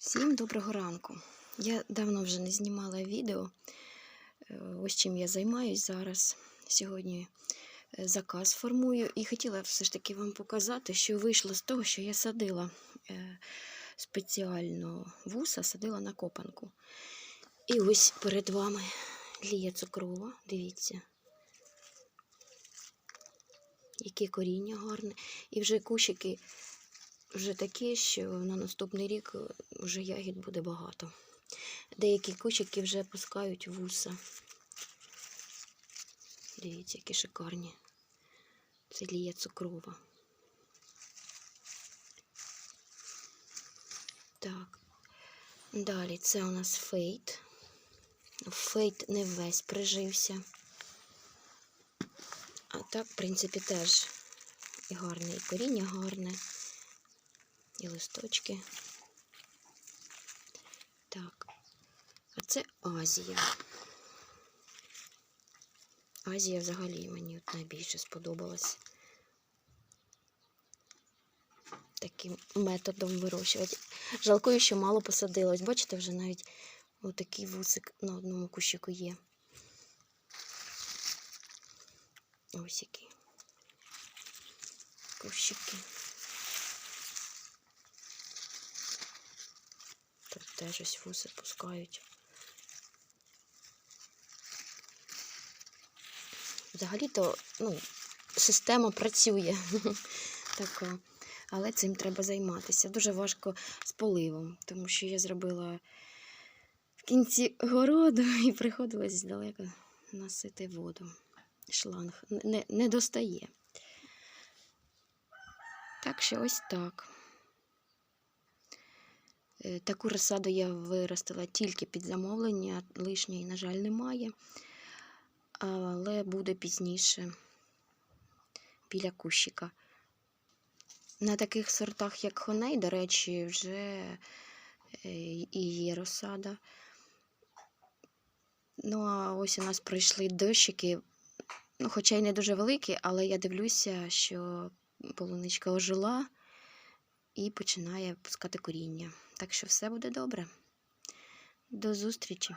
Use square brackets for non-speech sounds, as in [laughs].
Всім доброго ранку. Я давно вже не знімала відео. Е, Ось чим я займаюсь зараз. Сьогодні е, заказ формую і хотіла все ж таки вам показати, що вийшло з того, що я садила е, спеціально вуса, садила на копанку. І ось перед вами лія цукрова, дивіться. Яке коріння гарне. І вже кущики вже такі, що на наступний рік е, вже ягід буде багато. Деякі кущики вже пускають вуса. Дивіться, які шикарні. Це лія цукрова. Так. Далі це у нас фейт. Фейт не весь прижився. А так, в принципі, теж і гарне, і коріння гарне, і листочки. Так, а це Азія. Азія взагалі мені от найбільше сподобалась. Таким методом вирощувати. Жалкую, що мало посадилось. Бачите, вже навіть отакий вусик на одному кущику є. Ось які кущики. Теж ось вуси пускають. Взагалі-то, ну, система працює [laughs] така. Але цим треба займатися. Дуже важко з поливом, тому що я зробила в кінці городу [laughs] і приходилось здалека носити воду. Шланг не, не достає. Так що ось так. Е, Таку розсаду я виростила тільки під замовлення, лишньої, на жаль, немає, але буде пізніше біля кущика. На таких сортах, як хоней, до речі, вже е, і є розсада. Ну, а ось у нас пройшли дощики, ну, хоча й не дуже великі, але я дивлюся, що полуничка ожила і починає пускати коріння. Так що все буде добре. До зустрічі!